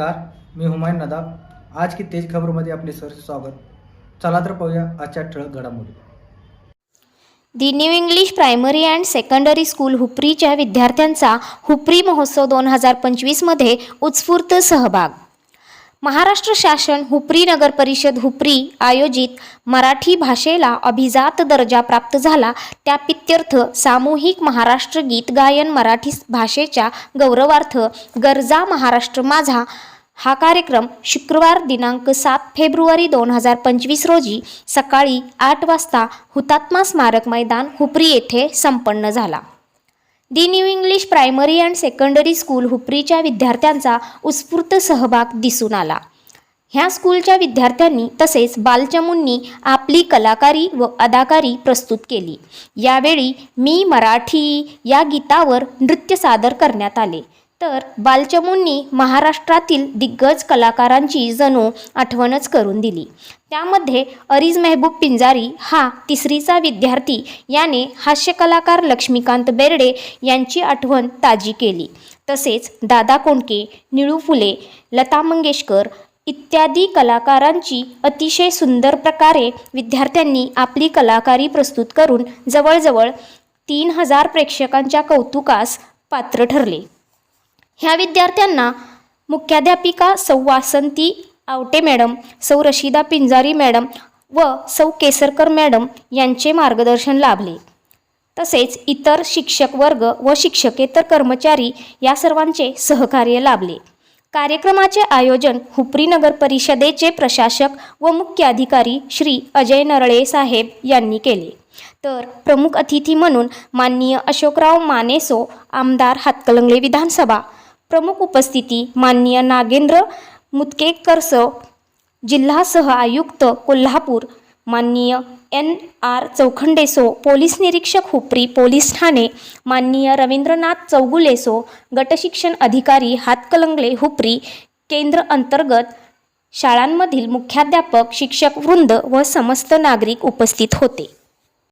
नमस्कार मी हुमायून नदाब. आज की तेज खबरमध्ये आपले सर स्वागत. चला तर पाहूया आजच्या ठळक घडामोडी. The new English primary and secondary school हुपरीच्या विद्यार्थ्यांचा हुपरी महोत्सव दोन हजार पंचवीसमध्ये उत्स्फूर्त सहभाग. महाराष्ट्र शासन हुपरी नगर परिषद हुपरी आयोजित मराठी भाषेला अभिजात दर्जा प्राप्त झाला. त्या पित्यर्थ सामूहिक महाराष्ट्र गीत गायन मराठी भाषेच्या गौरवार्थ गरजा महाराष्ट्र माझा हा कार्यक्रम शुक्रवार दिनांक सात फेब्रुवारी दोन हजार पंचवीस रोजी सकाळी आठ वाजता हुतात्मा स्मारक मैदान हुपरी येथे संपन्न झाला. The new English primary and secondary school हुपरीच्या विद्यार्थ्यांचा उत्स्फूर्त सहभाग दिसून आला. ह्या स्कूलच्या विद्यार्थ्यांनी तसेच बालचमूंनी आपली कलाकारी व अदाकारी प्रस्तुत केली. यावेळी मी मराठी या गीतावर नृत्य सादर करण्यात आले. तर बालचमूंनी महाराष्ट्रातील दिग्गज कलाकारांची जणू आठवणच करून दिली. त्यामध्ये अरीज मेहबूब पिंजारी हा तिसरीचा विद्यार्थी याने हास्यकलाकार लक्ष्मीकांत बेर्डे यांची आठवण ताजी केली. तसेच दादा कोंडके निळू फुले लता मंगेशकर इत्यादी कलाकारांची अतिशय सुंदर प्रकारे विद्यार्थ्यांनी आपली कलाकारी प्रस्तुत करून जवळजवळ तीन हजार प्रेक्षकांच्या कौतुकास पात्र ठरले. ह्या विद्यार्थ्यांना मुख्याध्यापिका सौ वासंती आवटे मॅडम सौ रशिदा पिंजारी मॅडम व सौ केसरकर मॅडम यांचे मार्गदर्शन लाभले. तसेच इतर शिक्षक वर्ग व शिक्षकेतर कर्मचारी या सर्वांचे सहकार्य लाभले. कार्यक्रमाचे आयोजन हुपरी नगर परिषदेचे प्रशासक व मुख्य अधिकारी श्री अजय नरळे साहेब यांनी केले. तर प्रमुख अतिथी म्हणून माननीय अशोकराव मानेसो आमदार हातकलंगले विधानसभा प्रमुख उपस्थिती माननीय नागेंद्र मुतकेकरसो जिल्हा सह आयुक्त कोल्हापूर माननीय एन आर चौखंडेसो पोलीस निरीक्षक हुपरी पोलीस ठाणे माननीय रवींद्रनाथ चौगुलेसो गटशिक्षण अधिकारी हातकलंगले हुपरी केंद्र अंतर्गत शाळांमधील मुख्याध्यापक शिक्षक वृंद व समस्त नागरिक उपस्थित होते.